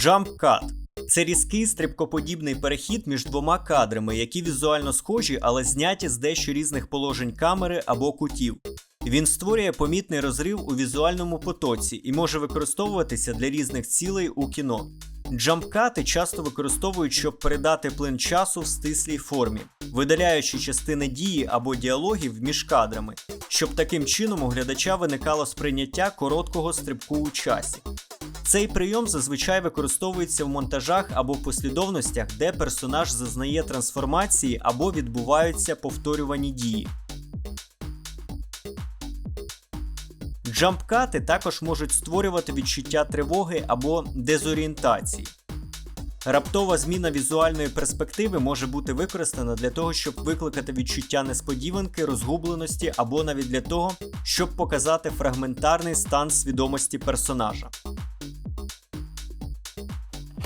Jump Cut – це різкий стрибкоподібний перехід між двома кадрами, які візуально схожі, але зняті з дещо різних положень камери або кутів. Він створює помітний розрив у візуальному потоці і може використовуватися для різних цілей у кіно. Джампкати часто використовують, щоб передати плин часу в стислій формі, видаляючи частини дії або діалогів між кадрами, щоб таким чином у глядача виникало сприйняття короткого стрибку у часі. Цей прийом зазвичай використовується в монтажах або послідовностях, де персонаж зазнає трансформації або відбуваються повторювані дії. Джампкати також можуть створювати відчуття тривоги або дезорієнтації. Раптова зміна візуальної перспективи може бути використана для того, щоб викликати відчуття несподіванки, розгубленості або навіть для того, щоб показати фрагментарний стан свідомості персонажа.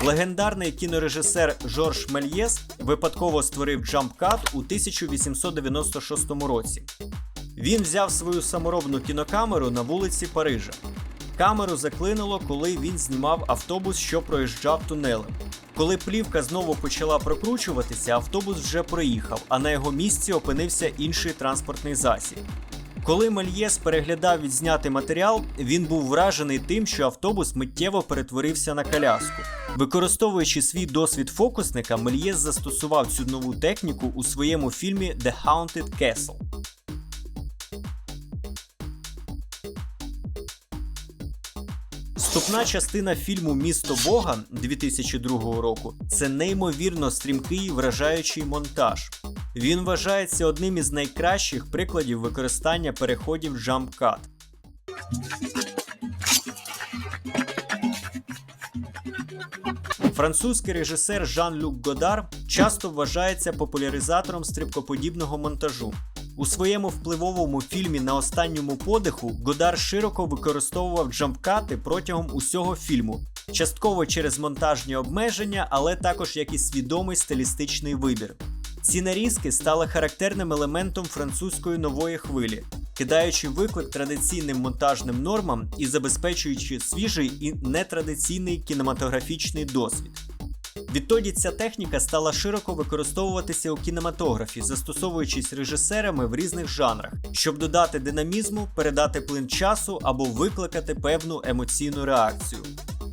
Легендарний кінорежисер Жорж Мельєс випадково створив джампкат у 1896 році. Він взяв свою саморобну кінокамеру на вулиці Парижа. Камеру заклинило, коли він знімав автобус, що проїжджав тунелем. Коли плівка знову почала прокручуватися, автобус вже проїхав, а на його місці опинився інший транспортний засіб. Коли Мельєс переглядав відзнятий матеріал, він був вражений тим, що автобус миттєво перетворився на коляску. Використовуючи свій досвід фокусника, Мельєс застосував цю нову техніку у своєму фільмі The Haunted Castle. Вступна частина фільму Місто Бога 2002 року це неймовірно стрімкий і вражаючий монтаж. Він вважається одним із найкращих прикладів використання переходів Jump Cut. Французький режисер Жан-Люк Годар часто вважається популяризатором стрибкоподібного монтажу. У своєму впливовому фільмі на останньому подиху Годар широко використовував джампкати протягом усього фільму, частково через монтажні обмеження, але також як і свідомий стилістичний вибір. Ці нарізки стали характерним елементом французької нової хвилі, кидаючи виклик традиційним монтажним нормам і забезпечуючи свіжий і нетрадиційний кінематографічний досвід. Відтоді ця техніка стала широко використовуватися у кінематографі, застосовуючись режисерами в різних жанрах, щоб додати динамізму, передати плин часу або викликати певну емоційну реакцію.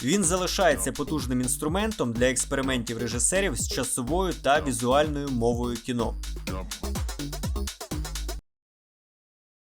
Він залишається потужним інструментом для експериментів режисерів з часовою та візуальною мовою кіно.